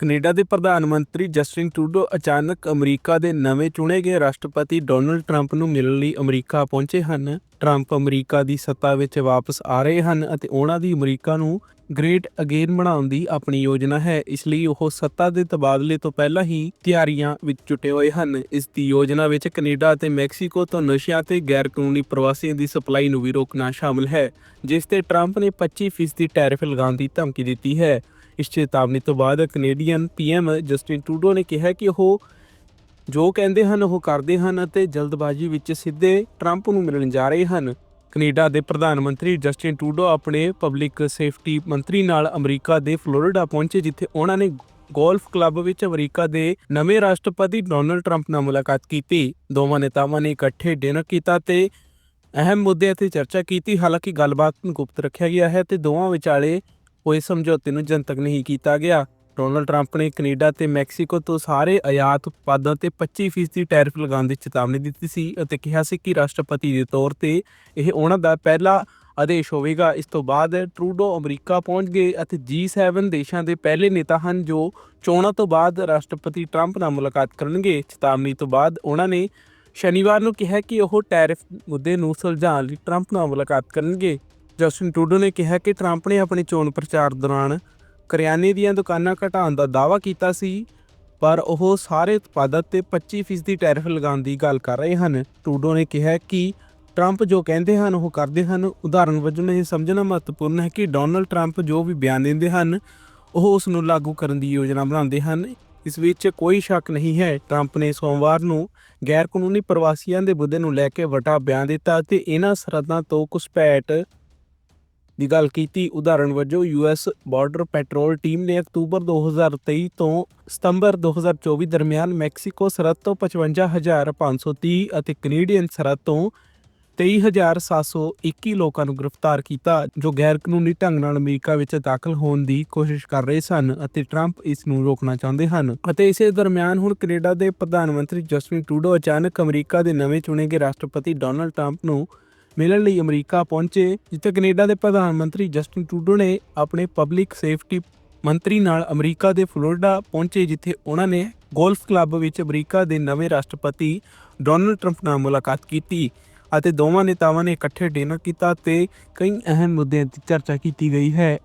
Canada ਦੇ ਪ੍ਰਧਾਨ ਮੰਤਰੀ ਜਸਟਿਨ ਟਰੂਡੋ ਅਚਾਨਕ ਅਮਰੀਕਾ ਦੇ ਨਵੇਂ ਚੁਣੇ ਗਏ ਰਾਸ਼ਟਰਪਤੀ ਡੋਨਲਡ ਟਰੰਪ ਨੂੰ ਮਿਲਣ ਲਈ ਅਮਰੀਕਾ ਪਹੁੰਚੇ ਹਨ। ਟਰੰਪ ਅਮਰੀਕਾ ਦੀ ਸੱਤਾ ਵਿੱਚ ਵਾਪਸ ਆ ਰਹੇ ਹਨ ਅਤੇ ਉਹਨਾਂ ਦੀ ਅਮਰੀਕਾ ਨੂੰ ਗ੍ਰੇਟ ਅਗੇਨ ਬਣਾਉਣ ਦੀ ਆਪਣੀ ਯੋਜਨਾ ਹੈ। ਇਸ ਲਈ ਉਹ ਸੱਤਾ ਦੇ ਤਬਾਦਲੇ ਤੋਂ ਪਹਿਲਾਂ ਹੀ ਤਿਆਰੀਆਂ ਵਿੱਚ ਜੁਟੇ ਹੋਏ ਹਨ। ਇਸ ਦੀ ਯੋਜਨਾ ਵਿੱਚ ਕੈਨੇਡਾ ਅਤੇ ਮੈਕਸੀਕੋ ਤੋਂ ਨਸ਼ਿਆਂ ਤੇ ਗੈਰ ਕਾਨੂੰਨੀ ਪ੍ਰਵਾਸੀਆਂ ਦੀ ਸਪਲਾਈ ਨੂੰ ਵੀ ਰੋਕਣਾ ਸ਼ਾਮਲ ਹੈ, ਜਿਸ ਤੇ ਟਰੰਪ ਨੇ 25% ਟੈਰਿਫ ਲਗਾਉਣ ਦੀ ਧਮਕੀ ਦਿੱਤੀ ਹੈ। ਇਸ ਚੇਤਾਵਨੀ ਤੋਂ ਬਾਅਦ ਕੈਨੇਡੀਅਨ ਪੀਐਮ ਜਸਟਿਨ ਟਰੂਡੋ ਨੇ ਕਿਹਾ ਕਿ ਉਹ ਜੋ ਕਹਿੰਦੇ ਹਨ, ਉਹ ਕਰਦੇ ਹਨ ਅਤੇ ਜਲਦਬਾਜ਼ੀ ਵਿੱਚ ਸਿੱਧੇ ਟਰੰਪ ਨੂੰ ਮਿਲਣ ਜਾ ਰਹੇ ਹਨ। ਕੈਨੇਡਾ ਦੇ ਪ੍ਰਧਾਨ ਮੰਤਰੀ ਜਸਟਿਨ ਟਰੂਡੋ ਆਪਣੇ ਪਬਲਿਕ ਸੇਫਟੀ ਮੰਤਰੀ ਨਾਲ ਅਮਰੀਕਾ ਦੇ ਫਲੋਰੀਡਾ ਪਹੁੰਚੇ, ਜਿੱਥੇ ਉਹਨਾਂ ਨੇ ਗੋਲਫ ਕਲੱਬ ਵਿੱਚ ਅਮਰੀਕਾ ਦੇ ਨਵੇਂ ਰਾਸ਼ਟਰਪਤੀ ਡੋਨਲਡ ਟਰੰਪ ਨਾਲ ਮੁਲਾਕਾਤ ਕੀਤੀ। ਦੋਵਾਂ ਨੇਤਾਵਾਂ ਨੇ ਇਕੱਠੇ ਡਿਨਰ ਕੀਤਾ ਤੇ ਅਹਿਮ ਮੁੱਦਿਆਂ ਤੇ ਚਰਚਾ ਕੀਤੀ। ਹਾਲਾਂਕਿ ਗੱਲਬਾਤ ਨੂੰ ਗੁਪਤ ਰੱਖਿਆ ਗਿਆ ਹੈ ਤੇ ਦੋਵਾਂ ਵਿਚਾਲੇ ਉਹ ਇਸ ਸਮਝੌਤੇ ਨੂੰ ਜਨਤਕ ਨਹੀਂ ਕੀਤਾ ਗਿਆ। ਡੋਨਲਡ ਟਰੰਪ ਨੇ ਕੈਨੇਡਾ ਤੇ ਮੈਕਸੀਕੋ ਤੋਂ ਸਾਰੇ ਆਯਾਤ ਉਤਪਾਦਾਂ ਤੇ 25% ਟੈਰਿਫ ਲਗਾਉਣ ਦੀ ਚੇਤਾਵਨੀ ਦਿੱਤੀ ਸੀ ਅਤੇ ਕਿਹਾ ਸੀ ਕਿ ਰਾਸ਼ਟਰਪਤੀ ਦੇ ਤੌਰ ਤੇ ਇਹ ਉਹਨਾਂ ਦਾ ਪਹਿਲਾ ਆਦੇਸ਼ ਹੋਵੇਗਾ। ਇਸ ਤੋਂ ਬਾਅਦ ਟਰੂਡੋ ਅਮਰੀਕਾ ਪਹੁੰਚ ਗਏ ਅਤੇ G7 ਦੇਸ਼ਾਂ ਦੇ ਪਹਿਲੇ ਨੇਤਾ ਹਨ ਜੋ ਚੋਣਾਂ ਤੋਂ ਬਾਅਦ ਰਾਸ਼ਟਰਪਤੀ ਟਰੰਪ ਨਾਲ ਮੁਲਾਕਾਤ ਕਰਨਗੇ। ਚੇਤਾਵਨੀ ਤੋਂ ਬਾਅਦ ਉਹਨਾਂ ਨੇ ਸ਼ਨੀਵਾਰ ਨੂੰ ਕਿਹਾ ਕਿ ਉਹ ਟੈਰਿਫ ਮੁੱਦੇ ਨੂੰ ਸੁਲਝਾਉਣ ਲਈ ਟਰੰਪ ਨਾਲ ਮੁਲਾਕਾਤ ਕਰਨਗੇ। ਜਸਟਿਨ ਟਰੂਡੋ ਨੇ ਕਿਹਾ ਕਿ ਟਰੰਪ ਨੇ ਆਪਣੇ ਚੋਣ ਪ੍ਰਚਾਰ ਦੌਰਾਨ ਕਰਿਆਨੇ ਦੀਆਂ ਦੁਕਾਨਾਂ ਘਟਾਉਣ ਦਾ ਦਾਅਵਾ ਕੀਤਾ ਸੀ, ਪਰ ਉਹ ਸਾਰੇ ਉਤਪਾਦਾਂ ਤੇ 25% ਦੀ ਟੈਰਿਫ ਲਗਾਉਣ ਦੀ ਗੱਲ ਕਰ ਰਹੇ ਹਨ। ਟਰੂਡੋ ਨੇ ਕਿਹਾ ਕਿ ਟਰੰਪ ਜੋ ਕਹਿੰਦੇ ਹਨ, ਉਹ ਕਰਦੇ ਹਨ। ਉਦਾਹਰਨ ਵਜੋਂ, ਇਹ ਸਮਝਣਾ ਮਹੱਤਵਪੂਰਨ ਹੈ ਕਿ ਡੋਨਲਡ ਟਰੰਪ ਜੋ ਵੀ ਬਿਆਨ ਦਿੰਦੇ ਹਨ, ਉਹ ਉਸ ਨੂੰ ਲਾਗੂ ਕਰਨ ਦੀ ਯੋਜਨਾ ਬਣਾਉਂਦੇ ਹਨ। ਇਸ ਵਿੱਚ ਕੋਈ ਸ਼ੱਕ ਨਹੀਂ ਹੈ, ਟਰੰਪ ਨੇ ਸੋਮਵਾਰ ਨੂੰ ਗੈਰ ਕਾਨੂੰਨੀ ਪ੍ਰਵਾਸੀਆਂ ਦੇ ਮੁੱਦੇ ਨੂੰ ਲੈ ਕੇ ਵੱਡਾ ਬਿਆਨ ਦਿੱਤਾ ਤੇ ਇਹਨਾਂ ਸਰਹੱਦਾਂ ਤੋਂ ਘੁਸਪੈਠ ਦੀ ਗੱਲ ਕੀਤੀ ਉਦਾਹਰਣ ਵਜੋਂ ਯੂਐਸ ਬਾਰਡਰ ਪੈਟਰੋਲ ਟੀਮ ਨੇ ਅਕਤੂਬਰ 2023 ਤੋਂ ਸਤੰਬਰ 2024 ਦਰਮਿਆਨ ਮੈਕਸੀਕੋ ਸਰਹੱਦ ਤੋਂ 55530 ਅਤੇ ਕੈਨੇਡੀਅਨ ਸਰਹੱਦ ਤੋਂ 23721 ਲੋਕਾਂ ਨੂੰ ਗ੍ਰਿਫਤਾਰ ਕੀਤਾ, ਜੋ ਗੈਰ ਕਾਨੂੰਨੀ ਢੰਗ ਨਾਲ ਅਮਰੀਕਾ ਵਿੱਚ ਦਾਖਲ ਹੋਣ ਦੀ ਕੋਸ਼ਿਸ਼ ਕਰ ਰਹੇ ਸਨ ਅਤੇ ਟਰੰਪ ਇਸ ਨੂੰ ਰੋਕਣਾ ਚਾਹੁੰਦੇ ਹਨ। ਅਤੇ ਇਸੇ ਦਰਮਿਆਨ ਹੁਣ ਕੈਨੇਡਾ ਦੇ ਪ੍ਰਧਾਨ ਮੰਤਰੀ ਜਸਟਿਨ ਟਰੂਡੋ ਅਚਾਨਕ ਅਮਰੀਕਾ ਦੇ ਨਵੇਂ ਚੁਣੇ ਗਏ ਰਾਸ਼ਟਰਪਤੀ ਡੋਨਲਡ ਟਰੰਪ ਨੂੰ ਮਿਲਣ ਲਈ ਅਮਰੀਕਾ ਪਹੁੰਚੇ, ਜਿੱਥੇ ਕੈਨੇਡਾ ਦੇ ਪ੍ਰਧਾਨ ਮੰਤਰੀ ਜਸਟਿਨ ਟਰੂਡੋ ਨੇ ਆਪਣੇ ਪਬਲਿਕ ਸੇਫਟੀ ਮੰਤਰੀ ਨਾਲ ਅਮਰੀਕਾ ਦੇ ਫਲੋਰੀਡਾ ਪਹੁੰਚੇ, ਜਿੱਥੇ ਉਹਨਾਂ ਨੇ ਗੋਲਫ ਕਲੱਬ ਵਿੱਚ ਅਮਰੀਕਾ ਦੇ ਨਵੇਂ ਰਾਸ਼ਟਰਪਤੀ ਡੋਨਲਡ ਟਰੰਪ ਨਾਲ ਮੁਲਾਕਾਤ ਕੀਤੀ ਅਤੇ ਦੋਵਾਂ ਨੇਤਾਵਾਂ ਨੇ ਇਕੱਠੇ ਡਿਨਰ ਕੀਤਾ ਤੇ ਕਈ ਅਹਿਮ ਮੁੱਦਿਆਂ 'ਤੇ ਚਰਚਾ ਕੀਤੀ ਗਈ ਹੈ।